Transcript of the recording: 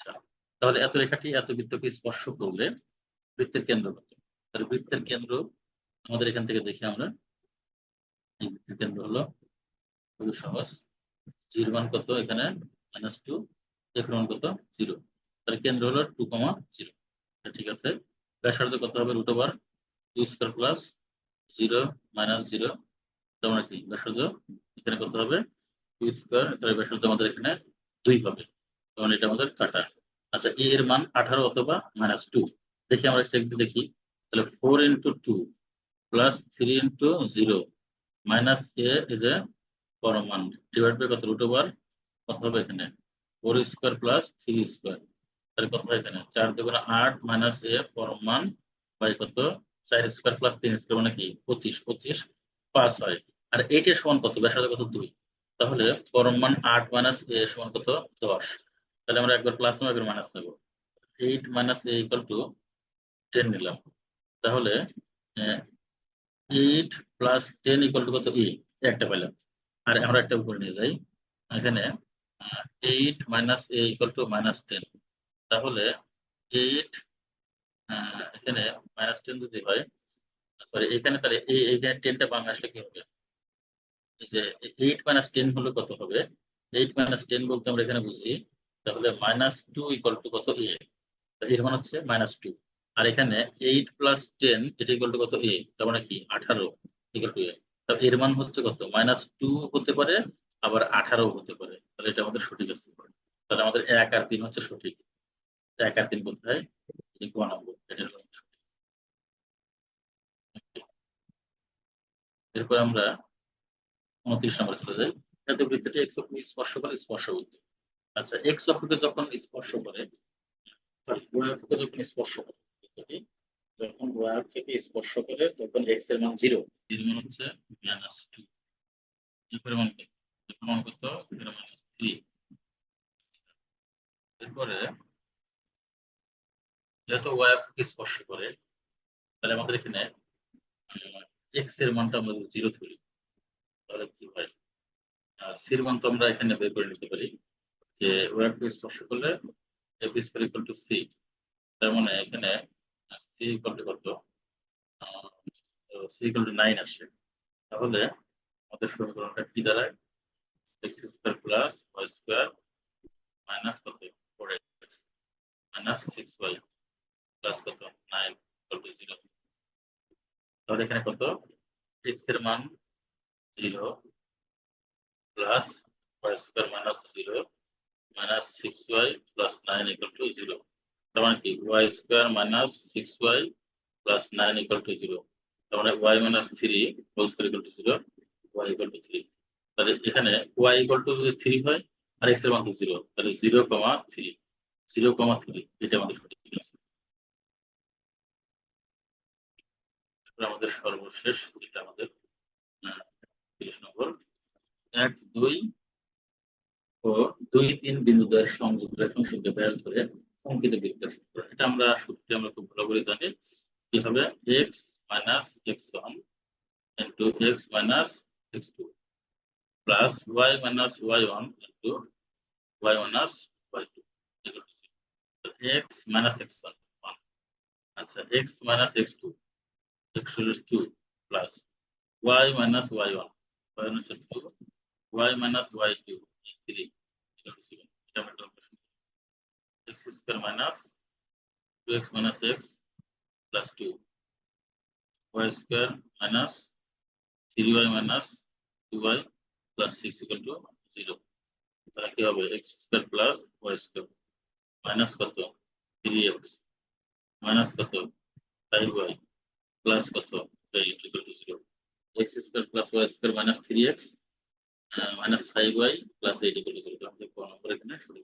আচ্ছা তাহলে এত রেখাটি এত বৃত্তকে স্পর্শ করলে বৃত্তের কেন্দ্র তাহলে বৃত্তের কেন্দ্র আমাদের এখান থেকে দেখি আমরা। বৃত্তের কেন্দ্র হলো খুবই সহজ। জির মান কত এখানে? মাইনাস টু এখানে মান কত? জিরো তাহলে কেন্দ্র হলো টু কমা জিরো ঠিক আছে। ব্যাসার্ধ কত হবে root over two square plus zero minus zero তোমরা কি? ব্যাসার্ধ এখানে কত হবে? টু স্কোয়ার তাহলে ব্যাসার্ধ আমাদের এখানে দুই হবে। তখন এটা আমাদের কাটা। আচ্ছা এ এর মান আঠারো অথবা মাইনাস টু দেখি আমরা দিয়ে দেখি। তাহলে four into two plus three into zero minus A is A পরম মান ডিভাইড বাই কত? রুট ওভার কত হবে এখানে? Four square plus three square তাহলে কত হয় এখানে? চার দুগুণে আট মাইনাস এ পরম মান বাই কত? চার স্কোয়ার প্লাস তিন স্কোয়ার মানে কি? পঁচিশ। পঁচিশ পাস হয়। আর এইটের সমান কত? ব্যাসার্ধ কত? দুই। তাহলে পরম মান আট মাইনাস এ সমান কত? দশ। তাহলে আমরা একবার প্লাস নেব একবার মাইনাস নেব। Eight minus A equal to ten নিলাম। তাহলে eight plus ten equal to কত? ই একটা পেলাম। আর আমরা একটা উপরে নিয়ে যাই। এখানে eight minus A equal to minus ten তাহলে এইট এখানে মাইনাস টেন যদি হয় সরি এখানে তাহলে এখানে টেনটা বামে আসলে কি হবে? যে এইট মাইনাস টেন হলে কত হবে? এইট মাইনাস টেন বলতে আমরা এখানে বুঝি তাহলে মাইনাস টু ইকাল টু কত এ এর মান হচ্ছে মাইনাস টু আর এখানে এইট প্লাস টেন এটা ইকাল টু কত এ তার মানে কি? আঠারো ইকাল টু এ এর মান হচ্ছে কত? মাইনাস টু হতে পারে, আবার আঠারো হতে পারে। তাহলে এটা আমাদের সঠিক আসতে পারে। তাহলে আমাদের এক আর তিন হচ্ছে সঠিক। এক আর তিন বলতে হয় ক নম্বর, এটা সঠিক। এরপর আমরা উনত্রিশ নম্বর চলে যাই। এত বৃত্তটি স্পর্শ করে স্পর্শ বৃত্ত আচ্ছা এক্স অক্ষকে যখন স্পর্শ করে সরি যখন স্পর্শ করে যখন ওয়াই অক্ষকে স্পর্শ করে, তখন এক্সের মান জিরো এর মান হচ্ছে মাইনাস টু এর পরিমাণ কত? এর পরিমাণ কত? এর মাইনাস থ্রি এরপরে, যেহেতু ওয়াই অক্ষকে স্পর্শ করে, তাহলে আমাদের এখানে এক্সের মানটা আমরা জিরো ধরি, তাহলে কি হয়? আর সির মান তো আমরা এখানে বের করে নিতে পারি। যে ওয়াইকে স্পর্শ করলে F square equal to C তার মানে এখানে সি ইকুয়াল টু কত? সি ইকুয়াল টু নাইন আসে। তাহলে আমাদের সমীকরণটা কি দাঁড়ায়? X square plus Y square minus কত? Four X minus six Y plus কত? নাইন ইকুয়াল টু জিরো তাহলে এখানে কত? এক্সের মান zero plus Y square minus zero six Y plus nine equal to zero তার মানে কি? Square minus six Y plus nine equal to zero তার মানে Y minus three whole square equal to zero Y equal to three তাহলে এখানে equal to যদি three হয়, আর এক্সের মান তো জিরো তাহলে zero comma three zero comma three এটা আমাদের সঠিক আছে। আমাদের সর্বশেষ যেটা আমাদের তিরিশ নম্বর, এক, দুই ও দুই তিন বিন্দুদের সংযুক্ত রেখাংশকে ব্যাস ধরে অঙ্কিত বৃত্তের সূত্র। এটা আমরা সূত্রটি আমরা খুব ভালো করে জানি কি হবে? X minus X one into X minus X two plus Y minus Y one into Y minus Y two X minus X one আচ্ছা X minus X two x is 2 plus y minus y1 y minus 2 y minus y2 is 3 equal to 7 এটা আমরা calculation x square minus 2x minus x plus 2 y square minus 3y minus 2y plus 6 equal to 0 তাহলে কি হবে x square plus y square minus কত 3x minus কত 5y plus কত eight equal to zero X square plus Y square minus three X minus five Y plus eight equal to zero number এখানে শুরু